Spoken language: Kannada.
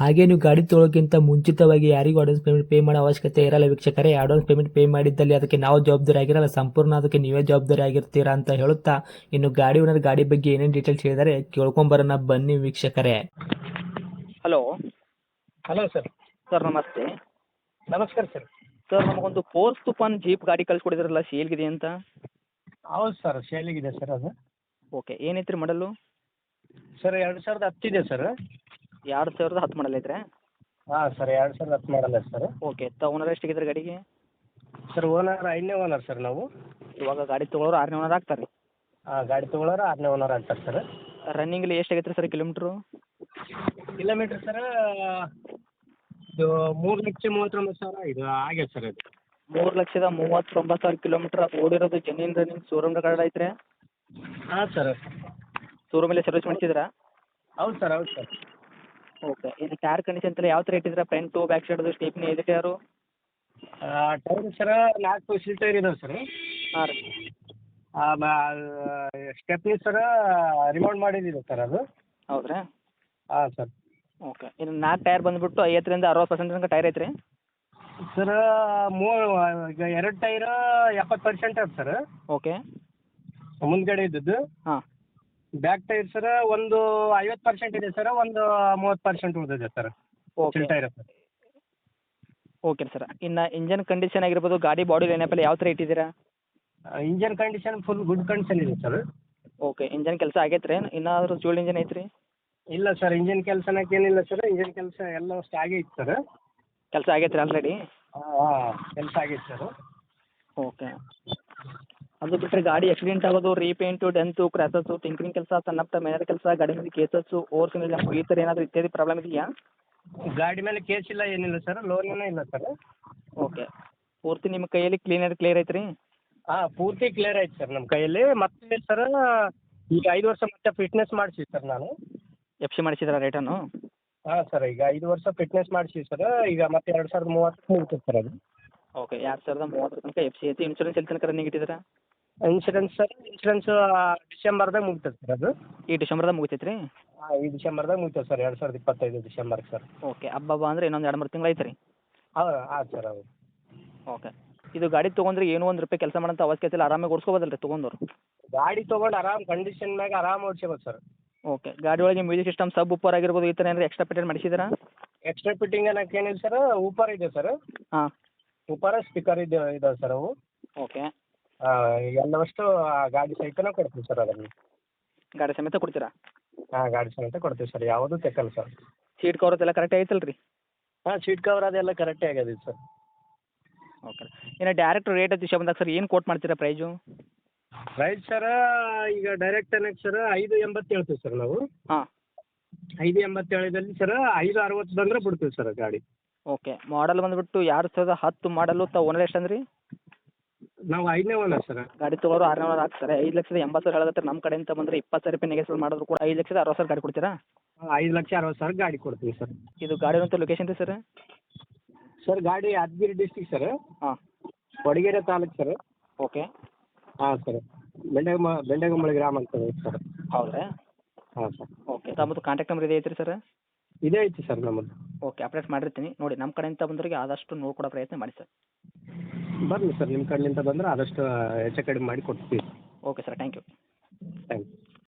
ಹಾಗೆ ನೀವು ಗಾಡಿ ತೊಳೋಕ್ಕಿಂತ ಮುಂಚಿತವಾಗಿ ಯಾರಿಗೂ ಅಡ್ವಾನ್ಸ್ ಪೇಮೆಂಟ್ ಪೇ ಮಾಡೋ ಅವಶ್ಯಕತೆ ಇರಲ್ಲ ವೀಕ್ಷಕರೇ. ಅಡ್ವಾನ್ಸ್ ಪೇಮೆಂಟ್ ಪೇ ಮಾಡಿದ್ದಲ್ಲಿ ಅದಕ್ಕೆ ನಾವು ಜವಾಬ್ದಾರಿ ಆಗಿರಲ್ಲ. ಸಂಪೂರ್ಣ ಅದಕ್ಕೆ ನೀವೇ ಜವಾಬ್ದಾರಿ ಆಗಿರ್ತೀರಾ ಅಂತ ಹೇಳುತ್ತಾ ಇನ್ನು ಗಾಡಿ ಓನರ್ ಗಾಡಿ ಬಗ್ಗೆ ಏನೇನು ಡೀಟೇಲ್ಸ್ ಹೇಳಿದರೆ ಕೇಳ್ಕೊಂಬರೋಣ ಬನ್ನಿ ವೀಕ್ಷಕರೇ. ಹಲೋ ಹಲೋ ಸರ್ ಸರ್ ನಮಸ್ತೆ. ನಮಸ್ಕಾರ ಸರ್ ಸರ್ ನಮಗೊಂದು ಫೋರ್ಸ್ ತುಫಾನ್ ಜೀಪ್ ಗಾಡಿ ಕಳ್ಸಿಕೊಡಿದ್ರಲ್ಲ ಸೇಲ್ಗಿದೆ ಅಂತ? ಹೌದು ಸರ್ ಶೈಲಿಗಿದೆ ಸರ್ ಅದು. ಓಕೆ ಏನೈತ್ರಿ ಮಾಡಲು ಸರ್ ಎರಡು ಸಾವಿರದ ಹತ್ತಿದೆ ಸರ್ ಎರಡು ಸಾವಿರದ ಹತ್ತು ಮಾಡಲ್ ಐತ್ರಿ? ಹಾಂ ಸರ್ ಎರಡು ಸಾವಿರದ ಹತ್ತು ಮಾಡಲ್ಲ ಸರ್. ಓಕೆ ತ ಓನರ್ ಎಷ್ಟಿಗಿದ್ರೆ ಗಾಡಿಗೆ? ಸರ್ ಓನರ್ ಐದನೇ ಓನರ್ ಸರ್ ನಾವು. ಇವಾಗ ಗಾಡಿ ತೊಗೊಳೋರು ಆರನೇ ಓನರ್ ಆಗ್ತಾರೆ. ಹಾಂ ಗಾಡಿ ತೊಗೊಳೋರು ಆರನೇ ಓನರ್ ಆಗ್ತಾರೆ ಸರ್. ರನ್ನಿಂಗಲ್ಲಿ ಎಷ್ಟಾಗೈತ್ರಿ ಸರ್ ಕಿಲೋಮೀಟ್ರು ಕಿಲೋಮೀಟ್ರ್ ಸರ್ ಇದು ಮೂರು ಲಕ್ಷ ಮೂವತ್ತೊಂಬತ್ತು ಸಾವಿರ ಇದು ಆಗ್ಯದ ಸರ್ ಇದು ಮೂರು ಲಕ್ಷದ ಮೂವತ್ತೊಂಬತ್ತು ಸಾವಿರ ಕಿಲೋಮೀಟ್ರ್ ಓಡಿರೋದು ಜೆನ್ಯೂನ್ ರನ್ನಿಂಗ್ ಶೋರೂಮ್ ಗಾಡಿ ಐತ್ರಿ? ಹಾಂ ಸರ್. ಶೋರೂಮಲ್ಲಿ ಸರ್ವಿಸ್ ಮಾಡಿಸಿದ್ರಾ ಹೌದು ಸರ್ ಹೌದು ಸರ್. ಓಕೆ. ಇದು ಟೈರ್ ಕಂಡೀಷನ್ ತಲೆ ಯಾವ ಥರ ಇಟ್ಟಿದ್ರೆ ಫ್ರಂಟ್ ಬ್ಯಾಕ್ ಸೈಡ್ದು ಸ್ಟೇಪ್ನಿ ಎದು ಟೈರು ಟೈರ್ ಸರ ನಾಲ್ಕು ಸೀಲ್ ಟೈರ್ ಇದಾವೆ ಸರ್ ಹಾಂ ರೀ. ಸ್ಟೆಪ್ನಿ ಸರ ರಿಮೌಂಡ್ ಮಾಡಿದ್ದಿದೆ ಸರ್ ಅದು. ಹೌದ್ರಾ? ಹಾಂ ಸರ್ ಓಕೆ. ಇದು ನಾಲ್ಕು ಟೈರ್ ಬಂದುಬಿಟ್ಟು ಐವತ್ತರಿಂದ ಅರವತ್ತು ಪರ್ಸೆಂಟ್ ತನಕ ಟೈರ್ ಐತ್ರಿ? ಸರ್ ಮೂ ಈಗ ಎರಡು ಟೈರ್ ಎಪ್ಪತ್ತು ಪರ್ಸೆಂಟ್ ಅದ ಸರ್ ಓಕೆ. ಮುಂದ್ಗಡೆ ಇದ್ದದ್ದು. ಹಾಂ. ಬ್ಯಾಕ್ ಟೈರ್ ಸರ್ ಒಂದು ಐವತ್ತು ಪರ್ಸೆಂಟ್ ಇದೆ ಸರ್ ಒಂದು ಮೂವತ್ತು ಪರ್ಸೆಂಟ್ ಉಳಿದಿದೆ sir. Okay tyre sir. Okay sir ಇನ್ನು ಇಂಜನ್ ಕಂಡೀಷನ್ ಆಗಿರ್ಬೋದು ಗಾಡಿ ಬಾಡಿ ಲೈನಪ್ಪಲ್ಲಿ ಯಾವ ಥರ ಇಟ್ಟಿದ್ದೀರಾ? Engine condition full good condition ಇದೆ ಸರ್. ಓಕೆ ಇಂಜನ್ ಕೆಲಸ ಆಗೈತೆ ರೀ ಇನ್ನಾದರೂ ಚೂಳು ಇಂಜನ್ ಐತ್ರಿ? ಇಲ್ಲ ಸರ್ ಇಂಜನ್ ಕೆಲಸನಕ್ಕೆ ಏನಿಲ್ಲ ಸರ್ ಇಂಜನ್ ಕೆಲಸ ಎಲ್ಲ ಅಷ್ಟು ಆಗೇ ಇತ್ತು ಸರ್ ಕೆಲಸ ಆಗೈತೆ ರೀ ಆಲ್ರೆಡಿ ಹಾಂ ಕೆಲಸ ಆಗೈತೆ ಸರ್ ಓಕೆ ಅದು ಬಿಟ್ಟರೆ ಗಾಡಿ ಆಕ್ಸಿಡೆಂಟ್ ಆಗೋದು ರೀಪೇಂಟು ಡೆಂತು ಕ್ರಾಸಸ್ಸು ಟಿಂಕ್ರಿಂಗ್ ಕೆಲಸ ಸಣ್ಣ ಪುಟ್ಟ ಕೆಲಸ ಗಾಡಿ ಮೇಲೆ ಕೇಸಸ್ಸು ಓವರ್ ಮೇಲೆ ಜಂಪ್ ಈ ಥರ ಏನಾದರೂ ಇತ್ಯಾದಿ ಪ್ರಾಬ್ಲಮ್ ಇದೆಯಾ? ಗಾಡಿ ಮೇಲೆ ಕೇಸ್ ಇಲ್ಲ ಏನಿಲ್ಲ ಸರ್ ಲೋನ್ ಏನೂ ಇಲ್ಲ ಸರ್ ಓಕೆ ಪೂರ್ತಿ ನಿಮ್ಮ ಕೈಯಲ್ಲಿ ಕ್ಲೀನರ್ ಕ್ಲಿಯರ್ ಐತ್ರಿ ರೀ ಹಾಂ ಪೂರ್ತಿ ಕ್ಲಿಯರ್ ಆಯ್ತು ಸರ್ ನಮ್ಮ ಕೈಯಲ್ಲಿ. ಮತ್ತೆ ಸರ್ ಈಗ ಐದು ವರ್ಷ ಮತ್ತೆ ಫಿಟ್ನೆಸ್ ಮಾಡಿಸಿ ಸರ್ ನಾನು. ಎಫ್ ಸಿ ಮಾಡಿಸಿದ್ರ ರೇಟನ್ನು ಹಾಂ ಸರ್ ಈಗ ಐದು ವರ್ಷ ಫಿಟ್ನೆಸ್ ಮಾಡಿಸಿ ಸರ್ ಈಗ ಮತ್ತೆ ಎರಡು ಸಾವಿರದ ಮೂವತ್ತು ಸರ್ ಅದು. ಓಕೆ ಎರಡು ಸಾವಿರದ ಮೂವತ್ತರ ತನಕ ಎಫ್ ಸಿ ಐತಿ ಇನ್ಶೂರೆನ್ಸ್ ಎಲ್ಲಿ ತನಕ ರನ್ನಿಂಗ್ ಇಟ್ಟಿದ್ದೀರಾ? ಇನ್ಶೂರೆನ್ಸ್ ಸರ್ ಇನ್ಶೂರೆನ್ಸ್ ಡಿಸೆಂಬರ್ದಾಗ ಮುಗಿತದೆ ಸರ್ ಅದು. ಈ ಡಿಸೆಂಬರ್ದಾಗ ಮುಗಿತೈತೆ ರೀ ಹಾಂ ಈ ಡಿಸೆಂಬರ್ದಾಗ ಮುಗಿತದೆ ಸರ್ ಎರಡು ಸಾವಿರದ ಇಪ್ಪತ್ತೈದು ಡಿಸೆಂಬರ್ಗೆ ಸರ್. ಓಕೆ ಹಬ್ಬ ಅಂದರೆ ಇನ್ನೊಂದು ಎರಡು ಮೂರು ತಿಂಗ್ಳು ಐತೆ ರೀ ಹೌದು ಹಾಂ ಸರ್ ಹೌದು. ಓಕೆ. ಇದು ಗಾಡಿ ತೊಗೊಂಡ್ರೆ ಏನೋ ಒಂದು ರೂಪಾಯಿ ಕೆಲಸ ಮಾಡೋಂಥ ಅವಶ್ಯಕತೆ ಇಲ್ಲ ಆರಾಮಾಗಿ ಓಡಿಸ್ಕೋಬೋದಲ್ಲ ರೀ ತೊಗೊಂಡವ್ರು? ಗಾಡಿ ತೊಗೊಂಡು ಆರಾಮ್ ಕಂಡೀಷನ್ ಮ್ಯಾಗ ಆರಾಮ್ ಓಡಿಸ್ಬೋದು ಸರ್. ಓಕೆ ಗಾಡಿ ಒಳಗೆ ಮ್ಯೂಸಿಕ್ ಸಿಸ್ಟಮ್ ಸಬ್ ಉಪ್ಪರ್ ಆಗಿರ್ಬೋದು ಈ ಥರ ಏನಾದ್ರು ಎಕ್ಸ್ಟ್ರಾ ಪೇಟೆಂಟ್ ಮಾಡಿಸಿದ್ರಾ? ಎಕ್ಸ್ಟ್ರಾ ಫಿಟ್ಟಿಂಗ್ ಅನ್ನಕ್ಕೆ ಏನಿಲ್ಲ ಸರ್ ಊಪರ್ ಇದೆ ಸರ್. ಹಾಂ. ಊಪರ್ ಸ್ಪೀಕರ್ ಇದೆ ಇದಾವೆ ಸರ್ ಅವು. ಓಕೆ. ಎಲ್ಲವಷ್ಟು ಆ ಗಾಡಿ ಸಹಿತನೇ ಕೊಡ್ತೀವಿ ಸರ್ ಅದನ್ನು. ಗಾಡಿ ಸಮೇತ ಕೊಡ್ತೀರಾ? ಹಾಂ ಗಾಡಿ ಸಮೇತ ಕೊಡ್ತೀವಿ ಸರ್ ಯಾವುದೂ ತೆಕ್ಕಲ್ಲ ಸರ್. ಸೀಟ್ ಕವರ್ ಎಲ್ಲ ಕರೆಕ್ಟ್ ಐತಲ್ಲ ರೀ? ಹಾಂ ಸೀಟ್ ಕವರ್ ಅದೆಲ್ಲ ಕರೆಕ್ಟೇ ಆಗ್ಯದ ಸರ್. ಓಕೆ ಇನ್ನು ಡೈರೆಕ್ಟ್ ರೇಟ್ ವಿಷಯ ಬಂದಾಗ ಸರ್ ಏನು ಕೋಟ್ ಮಾಡ್ತೀರಾ ಪ್ರೈಸು ಪ್ರೈಸ್ ಸರ ಈಗ ಡೈರೆಕ್ಟ್ ಅನ್ನಕ್ಕೆ ಸರ್ ಐದು ಎಂಬತ್ತು ಹೇಳ್ತೀವಿ ಸರ್ ನಾವು. ಹಾಂ. ಐದು ಎಂಬತ್ತೇಳದಲ್ಲಿ ಸರ್ ಐದು ಅರವತ್ತು ಬಂದ್ರೆ ಬಿಡ್ತೀವಿ ಸರ್ ಗಾಡಿ. ಓಕೆ ಮಾಡಲ್ ಬಂದ್ಬಿಟ್ಟು ಎರಡು ಸಾವಿರದ ಹತ್ತು ಮಾಡಲು ತಾವು ಓನರ್ ಎಷ್ಟು ಅಂದ್ರಿ? ನಾವು ಐದನೇ ಓನರ್ ಸರ್ ಗಾಡಿ ತಗೋರು ಆರನೇ ವಾರ ಹಾಕ್ತಾರೆ. ಐದು ಲಕ್ಷದ ಎಂಬತ್ತು ಸಾವಿರ ಹೇಳತ್ತೆ ನಮ್ಮ ಕಡೆಯಿಂದ ಬಂದ್ರೆ ಇಪ್ಪತ್ತು ಸಾವಿರ ರೂಪಾಯಿ ನೆಗೆಸಲ್ ಮಾಡಿದ್ರು ಕೂಡ ಐದು ಲಕ್ಷದ ಅರವತ್ತು ಸಾವಿರ ಗಾಡಿ ಕೊಡ್ತೀರಾ? ಐದು ಲಕ್ಷ ಅರವತ್ತು ಸಾವಿರ ಗಾಡಿ ಕೊಡ್ತೀವಿ ಸರ್ ಇದು ಗಾಡಿ ಅಂತ ಲೊಕೇಶನ್ ರೀ ಸರ್ ಸರ್ ಗಾಡಿ ಯಾದಗಿರಿ ಡಿಸ್ಟಿಕ್ ಸರ್ ಹಾಂ. ಕೊಡಗೆರೆ ತಾಲೂಕು ಸರ್ ಓಕೆ. ಹಾಂ ಸರ್ ಬೆಂಡಗಮ ಬೆಂಡೆಗಮ್ಮಳಿ ಗ್ರಾಮ ಅಂತ ಐತೆ ಸರ್ ಹೌದಾ ಹಾಂ ಸರ್ ಓಕೆ. ತಮ್ಮದು ಕಾಂಟ್ಯಾಕ್ಟ್ ನಂಬರ್ ಇದೆ ಐತ್ರಿ ಸರ್ ಇದೇ ಐತಿ ಸರ್ ನಮ್ಮದು. ಓಕೆ ಅಪ್ಡೇಟ್ ಮಾಡಿರ್ತೀನಿ. ನೋಡಿ ನಮ್ಮ ಕಡೆಯಿಂದ ಬಂದವರಿಗೆ ಆದಷ್ಟು ನೋಡ್ಕೊಡೋ ಪ್ರಯತ್ನ ಮಾಡಿ ಸರ್. ಬರಲಿ ಸರ್ ನಿಮ್ಮ ಕಡೆಯಿಂದ ಬಂದರೆ ಆದಷ್ಟು ಹೆಚ್ಚು ಕಡಿಮೆ ಮಾಡಿ ಕೊಡ್ತೀವಿ. Okay sir thank you thank you